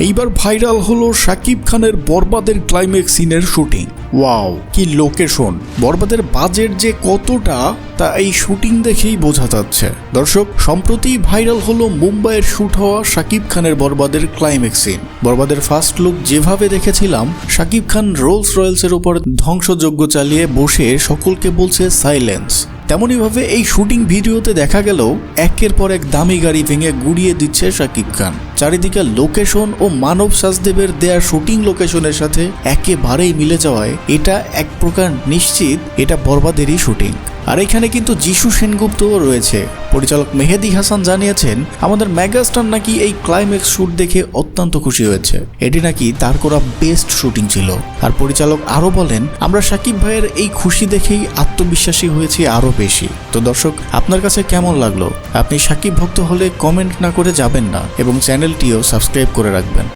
এইবার ভাইরাল হলো শাকিব খানের বরবাদের ক্লাইম্যাক্স সিনের শুটিং। ওয়াও। কি লোকেশন? বরবাদের বাজেট যে কতটা? তা এই শুটিং দেখেই বোঝা যাচ্ছে। দর্শক, সম্প্রতি ভাইরাল হলো মুম্বাইয়ের শুট হওয়া শাকিব খানের বরবাদের ক্লাইম্যাক্স সিন বরবাদের ফার্স্ট লুক যেভাবে দেখেছিলাম, শাকিব খান রোলস রয়েলসের উপর ধ্বংসযজ্ঞ চালিয়ে বসে সকলকে বলছে সাইলেন্স তেমনইভাবে এই শুটিং ভিডিওতে দেখা গেল একের পর এক দামি গাড়ি ভেঙে গুড়িয়ে দিচ্ছে শাকিব খান। চারিদিকে লোকেশন ও মানব সাজদেবের দেয়া শুটিং লোকেশনের সাথে একেবারেই মিলে যাওয়ায় এটা এক প্রকার নিশ্চিত, এটা বরবাদেরই শুটিং আর এখানে কিন্তু যিশু সেনগুপ্তও রয়েছে। পরিচালক মেহেদি হাসান জানিয়েছেন, আমাদের মেগাস্টার নাকি এই ক্লাইম্যাক্স শুট দেখে অত্যন্ত খুশি হয়েছে। এটি নাকি তার করা বেস্ট শুটিং ছিল। আর পরিচালক আরও বলেন, আমরা সাকিব ভাইয়ের এই খুশি দেখেই আত্মবিশ্বাসী হয়েছি আরও বেশি। তো দর্শক, আপনার কাছে কেমন লাগল? আপনি সাকিব ভক্ত হলে কমেন্ট না করে যাবেন না এবং চ্যানেলটিও সাবস্ক্রাইব করে রাখবেন।